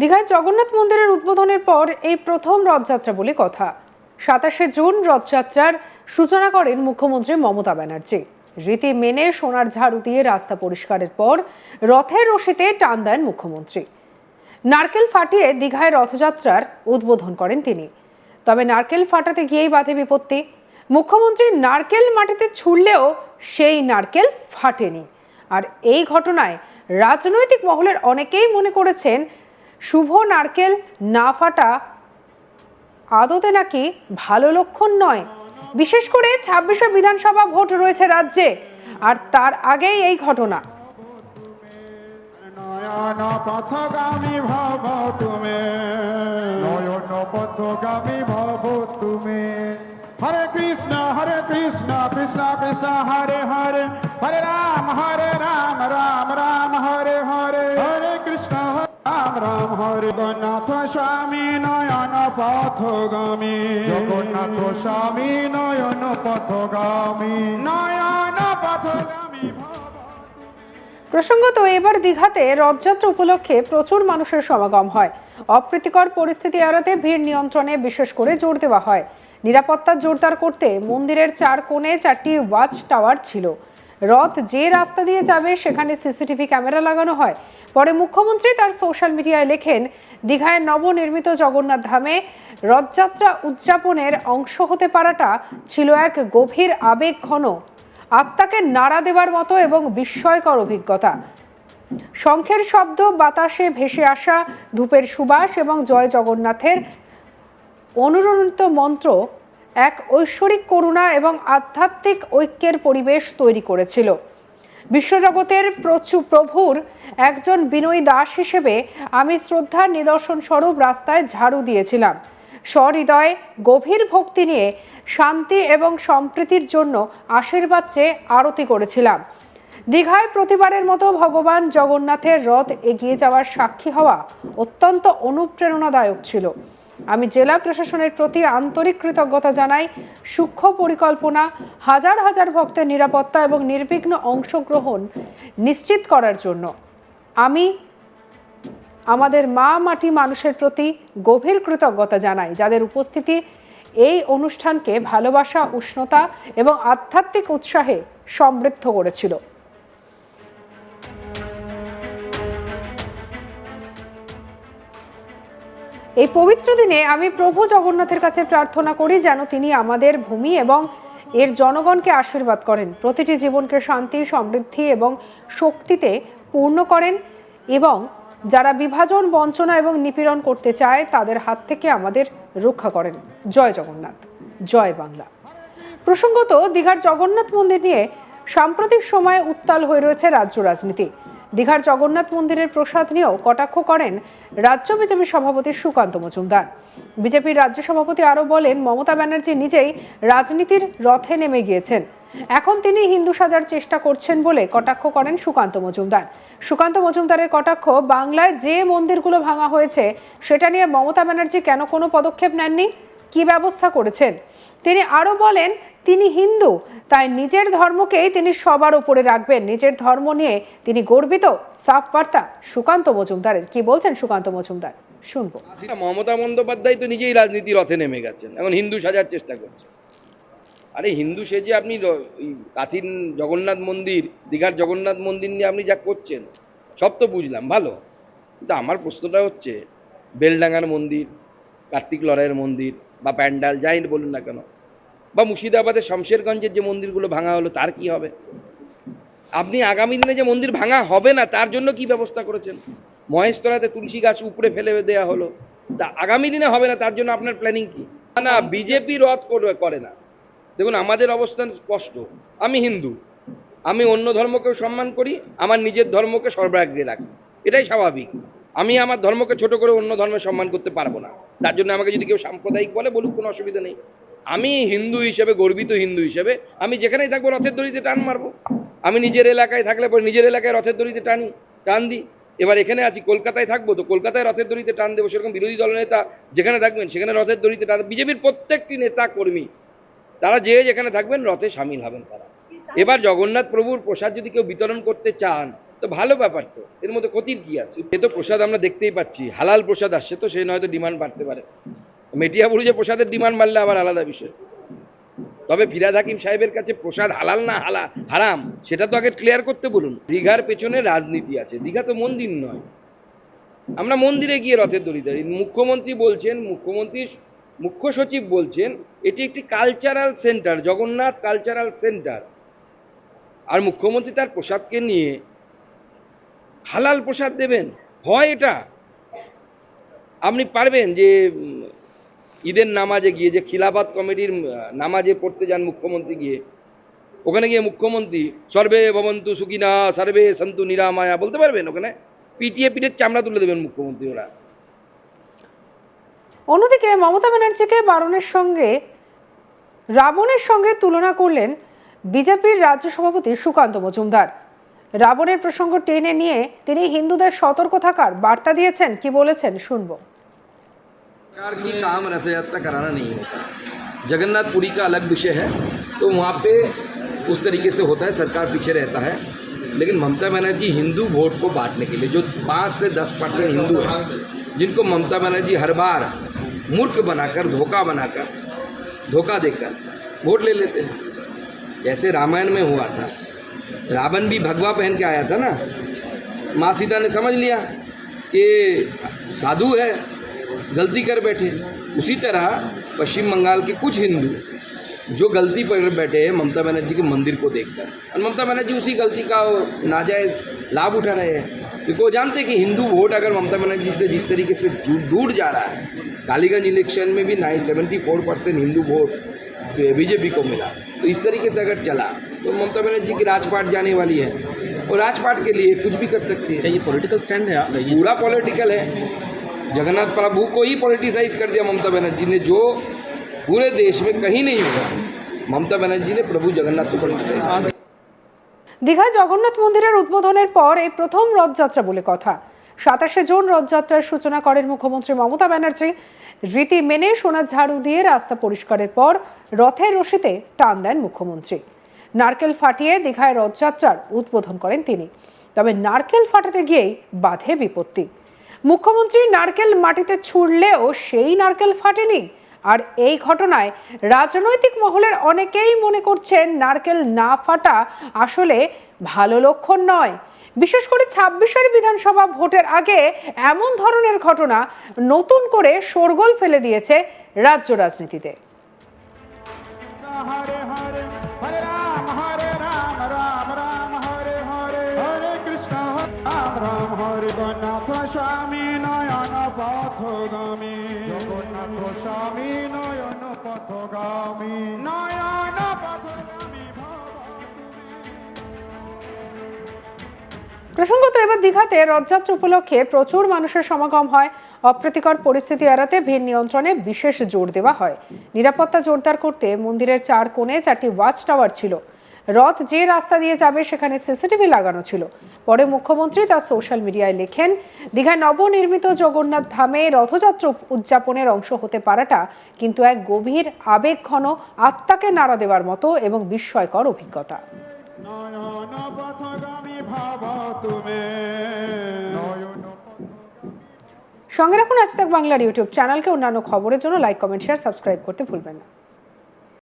দীঘায় জগন্নাথ মন্দিরের উদ্বোধনের পর এই প্রথম রথযাত্রা বলে কথা। সাতাশে জুন রথযাত্রার সূচনা করেন মুখ্যমন্ত্রী মমতা ব্যানার্জি। রীতি মেনে সোনার ঝাড়ু দিয়ে রাস্তা পরিষ্কারের পর রথের রশিতে টান দেন মুখ্যমন্ত্রী। নারকেল ফাটিয়ে দীঘায় রথযাত্রার উদ্বোধন করেন তিনি। তবে নারকেল ফাটাতে গিয়েই বাধে বিপত্তি। মুখ্যমন্ত্রী নারকেল মাটিতে ছুড়লেও সেই নারকেল ফাটেনি। আর এই ঘটনায় রাজনৈতিক মহলের অনেকেই মনে করেছেন শুভ নারকেল না ফাটা আদতে নাকি ভালো লক্ষণ নয়। বিশেষ করে ছাব্বিশে বিধানসভা ভোট রয়েছে রাজ্যে, আর তার আগেই এই ঘটনা। পথগামী ভব তুমি। নয়ন পথগামী ভব তুমি। হরে কৃষ্ণ হরে কৃষ্ণ কৃষ্ণ কৃষ্ণ, হরে হরে। হরে রাম হরে রাম রাম রাম, হরে হরে। রাম রাম হরে জগন্নাথ স্বামী নয়ন পথগামী। জগন্নাথ স্বামী নয়ন পথগামী। নয়ন পথগামী প্রসঙ্গত এবার দীঘাতে রথযাত্রা উপলক্ষে প্রচুর মানুষের সমাগম হয়। অপ্রীতিকর পরিস্থিতি এড়াতে ভিড় নিয়ন্ত্রণে বিশেষ করে জোর দেওয়া হয়। নিরাপত্তা জোরদার করতে মন্দিরের চার কোণে চারটি ওয়াচ টাওয়ার ছিল। রথ যে রাস্তা দিয়ে যাবে, সেখানে সিসিটিভি ক্যামেরা লাগানো হয়। পরে মুখ্যমন্ত্রী তার সোশ্যাল মিডিয়ায় লেখেন, দীঘায় নবনির্মিত জগন্নাথ ধামে রথযাত্রা উদযাপনের অংশ হতে পারাটা ছিল এক গভীর আবেগ ঘন। আত্মাকে নাড়া দেওয়ার মতো এবং বিস্ময়কর অভিজ্ঞতা। শঙ্খের শব্দ, বাতাসে ভেসে আসা ধূপের সুবাস এবং জয় জগন্নাথের অনুরণিত মন্ত্র এক ঐশ্বরিক করুণা এবং আধ্যাত্মিক ঐক্যের পরিবেশ তৈরি করেছিল। বিশ্বজগতের প্রচুর প্রভুর একজন বিনয়ী দাস হিসেবে আমি শ্রদ্ধার নিদর্শন স্বরূপ রাস্তায় ঝাড়ু দিয়েছিলাম। সহৃদয়ে গভীর ভক্তি নিয়ে শান্তি এবং সম্প্রীতির জন্য আশীর্বাদ চেয়ে আরতি করেছিলাম। দীঘায় প্রতিবারের মতো ভগবান জগন্নাথের রথ এগিয়ে যাওয়ার সাক্ষী হওয়া অত্যন্ত অনুপ্রেরণাদায়ক ছিল। আমি জেলা প্রশাসনের প্রতি আন্তরিক কৃতজ্ঞতা জানাই। সূক্ষ্ম পরিকল্পনা, হাজার হাজার ভক্তের নিরাপত্তা এবং নির্বিঘ্ন অংশগ্রহণ নিশ্চিত করার জন্য। আমি আমাদের মা মাটি মানুষের প্রতি গভীর কৃতজ্ঞতা জানাই, যাদের উপস্থিতি এই অনুষ্ঠানকে ভালোবাসা, উষ্ণতা এবং আধ্যাত্মিক উৎসাহে সমৃদ্ধ করেছিল। এই পবিত্র দিনে আমি প্রভু জগন্নাথের কাছে প্রার্থনা করি যেন তিনি আমাদের ভূমি এবং এর জনগণকে আশীর্বাদ করেন, প্রতিটি জীবনকে শান্তি, সমৃদ্ধি এবং শক্তিতে পূর্ণ করেন এবং যারা বিভাজন, বঞ্চনা এবং নিপীড়ন করতে চায় তাদের হাত থেকে আমাদের রক্ষা করেন। জয় জগন্নাথ, জয় বাংলা। প্রসঙ্গত, দীঘার জগন্নাথ মন্দির নিয়ে সাম্প্রতিক সময়ে উত্তাল হয়ে রয়েছে রাজ্য রাজনীতি। দীঘার জগন্নাথ মন্দিরের প্রসাদ নিয়েও কটাক্ষ করেন রাজ্য বিজেপি সভাপতি সুকান্ত মজুমদার। বিজেপির রাজ্য সভাপতি আরও বলেন, মমতা ব্যানার্জি নিজেই রাজনীতির রথে নেমে গিয়েছেন। এখন তিনি হিন্দু সাজার চেষ্টা করছেন বলে কটাক্ষ করেন সুকান্ত মজুমদার। সুকান্ত মজুমদারের কটাক্ষ, বাংলায় যে মন্দিরগুলো ভাঙা হয়েছে, সেটা নিয়ে মমতা ব্যানার্জি কেন কোনো পদক্ষেপ নেননি? কি ব্যবস্থা করেছেন? তিনি আরও বলেন, তিনি হিন্দু, তাই নিজের ধর্মকেই তিনি সবার উপরে রাখবেন। নিজের ধর্ম নিয়ে তিনি গর্বিত। সাফ বার্তা, সুকান্ত মজুমদারের। কি বলছেন সুকান্ত মজুমদার? শুনব। মমতা বন্দ্যোপাধ্যায় তো নিজেই রাজনীতি রথে নেমে গেছেন। এখন হিন্দু সাজার চেষ্টা করছে। আরে হিন্দু সেজে আপনি কাথিন জগন্নাথ মন্দির, দীঘার জগন্নাথ মন্দির নিয়ে আপনি যা করছেন, সব তো বুঝলাম, ভালো। কিন্তু আমার প্রশ্নটা হচ্ছে, বেলডাঙ্গার মন্দির, কার্তিক লড়াইয়ের মন্দির বা প্যান্ডাল যাই বলুন না কেন। বা মুর্শিদাবাদের শমশেরগঞ্জের যে মন্দিরগুলো ভাঙা হলো তার কি হবে? আপনি আগামী দিনে যে মন্দির ভাঙা হবে না তার জন্য কি ব্যবস্থা করেছেন? মহেশতলাতে তুলসী গাছ উপরে ফেলে দেওয়া হলো। তা আগামী দিনে হবে না তার জন্য আপনার প্ল্যানিং কি? না, বিজেপি রদ করে না। দেখুন আমাদের অবস্থান স্পষ্ট। আমি হিন্দু। আমি অন্য ধর্মকেও সম্মান করি আমার নিজের ধর্মকে সর্বাগ্রে রাখি। এটাই স্বাভাবিক। আমি আমার ধর্মকে ছোট করে অন্য ধর্মের সম্মান করতে পারব না। তার জন্য আমাকে যদি কেউ সাম্প্রদায়িক বলে বলুক, কোনো অসুবিধা নেই। আমি হিন্দু হিসেবে, গর্বিত হিন্দু হিসেবে, আমি যেখানেই থাকব রথের দড়িতে টান মারবো। আমি নিজের এলাকায় থাকলে পরে নিজের এলাকায় রথের দড়িতে টানি, টান দিই। এবার এখানে আছি, কলকাতায় থাকব তো কলকাতায় রথের দড়িতে টান দেবো, সেরকম বিরোধী দলনেতা যেখানে থাকবেন, সেখানে রথের দড়িতে টান বিজেপির প্রত্যেকটি নেতা কর্মী, তারা যে যেখানে থাকবেন, রথে সামিল হবেন তারা। এবার জগন্নাথ প্রভুর প্রসাদ যদি কেউ বিতরণ করতে চান তো ভালো ব্যাপার তো, এর মধ্যে ক্ষতির কি আছে? এ তো প্রসাদ আমরা দেখতেই পাচ্ছি, হালাল প্রসাদ আসছে তো, সে নয়তো ডিমান্ড বাড়তে পারে। মেটিয়াবুরু যে প্রসাদের ডিমান্ড বাড়লে আবার আলাদা বিষয়। তবে ফিরাদ হাকিম সাহেবের কাছে প্রসাদ হালাল না হালা, হারাম, সেটা তো আগে ক্লিয়ার করতে বলুন। দীঘার পেছনে রাজনীতি আছে, দীঘা তো মন্দির নয়। আমরা মন্দিরে গিয়ে রথের দড়ি দাঁড়ি মুখ্যমন্ত্রী বলছেন, মুখ্যমন্ত্রী, মুখ্য সচিব বলছেন, এটি একটি cultural centre Jagannath cultural centre আর মুখ্যমন্ত্রী তার প্রসাদকে নিয়ে হালাল প্রসাদ দেবেন। হয় এটা। আপনি পারবেন যে ঈদের নামাজে গিয়ে, যে খিলাফাত কমিটির নামাজে পড়তে যান মুখ্যমন্ত্রী গিয়ে, ওখানে গিয়ে মুখ্যমন্ত্রী, সর্বে ভবন্তু সুকিনা সর্বে সন্তু নিরামায়া, বলতে পারবেন ওখানে? পিটিয়ে পিঠের চামড়া তুলে দেবেন মুখ্যমন্ত্রী ওরা। অন্যদিকে মমতা ব্যানার্জিকে বারণের সঙ্গে, রাবণের সঙ্গে তুলনা করলেন বিজেপির রাজ্য সভাপতি সুকান্ত মজুমদার। রাবণের প্রসঙ্গ টেনে নিয়ে তিনি হিন্দুদের সতর্ক থাকার বার্তা দিয়েছেন কি বলেছেন শুনবো सरकार की काम रथ यात्रा कराना नहीं होता जगन्नाथपुरी का अलग विषय है तो वहाँ पे उस तरीके से होता है सरकार पीछे रहता है लेकिन ममता बनर्जी हिंदू वोट को बांटने के लिए जो पाँच से दस परसेंट हिंदू हैं जिनको ममता बनर्जी हर बार मूर्ख बनाकर धोखा बनाकर धोखा देकर वोट ले लेते हैं जैसे रामायण में हुआ था रावण भी भगवा पहन के आया था ना। माँ सीता ने समझ लिया कि साधु है, गलती कर बैठे। उसी तरह पश्चिम बंगाल के कुछ हिंदू जो गलती पर बैठे हैं, ममता बनर्जी के मंदिर को देखकर। और ममता बनर्जी उसी गलती का नाजायज़ लाभ उठा रहे हैं। क्योंकि वो जानते हैं कि हिंदू वोट अगर ममता बनर्जी से जिस तरीके से दूर जा रहा है, कालीगंज इलेक्शन में भी nine, seventy four percent Hindu vote BJP को मिला। तो इस तरीके से अगर चला तो ममता बनर्जी की राजपाट जाने वाली है और राजपाट के लिए कुछ भी कर सकती है क्या ये पॉलिटिकल स्टैंड है आप- ये पूरा पॉलिटिकल है जगन्नाथ प्रभु को ही पॉलिटिसाइज कर दिया ममता बनर्जी ने जो पूरे देश में कहीं नहीं हुआ ममता बनर्जी ने प्रभु जगन्नाथ को पॉलिटिसाइज किया দীঘায় জগন্নাথ মন্দিরের উদ্বোধনের পর এই প্রথম রথযাত্রা বলে কথা সাতাশে জুন রথযাত্রার সূচনা করেন মুখ্যমন্ত্রী মমতা ব্যানার্জি রীতি মেনে সোনার ঝাড়ু দিয়ে রাস্তা পরিষ্কারের পর রথের রশিতে টান দেন মুখ্যমন্ত্রী নারকেল ফাটিয়ে দীঘায় রথযাত্রার উদ্বোধন করেন তিনি। তবে নারকেল ফাটাতে গিয়েই বাধে বিপত্তি। মুখ্যমন্ত্রী নারকেল মাটিতে ছুড়লেও সেই নারকেল ফাটেনি। আর এই ঘটনায় রাজনৈতিক মহলের অনেকেই মনে করছেন নারকেল না ফাটা আসলে ভালো লক্ষণ নয়। বিশেষ করে ছাব্বিশের বিধানসভা ভোটের আগে এমন ধরনের ঘটনা নতুন করে শোরগোল ফেলে দিয়েছে রাজ্য রাজনীতিতে। রাম রাম হরে স্বামী নয়ন পথগামী। জগন্নাথ স্বামী নয়ন পথগামী। নয়ন পথগামী প্রসঙ্গত এবার দীঘাতে রথযাত্রা উপলক্ষে প্রচুর মানুষের সমাগম হয়। অপ্রীতিকর পরিস্থিতি এড়াতে ভিড় নিয়ন্ত্রণে বিশেষ জোর দেওয়া হয়। নিরাপত্তা জোরদার করতে মন্দিরের চার কোণে চারটি ওয়াচ টাওয়ার ছিল। রথ যে রাস্তা দিয়ে যাবে সেখানে সিসিটিভি লাগানো ছিল। পরে মুখ্যমন্ত্রী তার সোশ্যাল মিডিয়ায় লেখেন দীঘায় নবনির্মিত জগন্নাথ ধামে রথযাত্রা উদযাপনের অংশ হতে পারাটা কিন্তু এক গভীর আবেগঘন আত্মাকে নাড়া দেওয়ার মতো এবং বিস্ময়কর অভিজ্ঞতা। সঙ্গে রাখুন আজ তাক বাংলার ইউটিউব চ্যানেলকে। অন্যান্য খবরের জন্য লাইক কমেন্ট শেয়ার সাবস্ক্রাইব করতে ভুলবেন না।